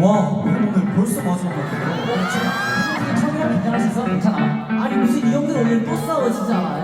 와, 오늘 벌써 마지막 같아. 처음이랑 어, 긴장하셔서 괜찮아. 아니 무슨 이 형들 오늘 또 싸워 진짜.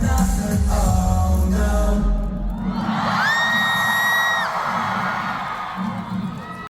Nothing, all.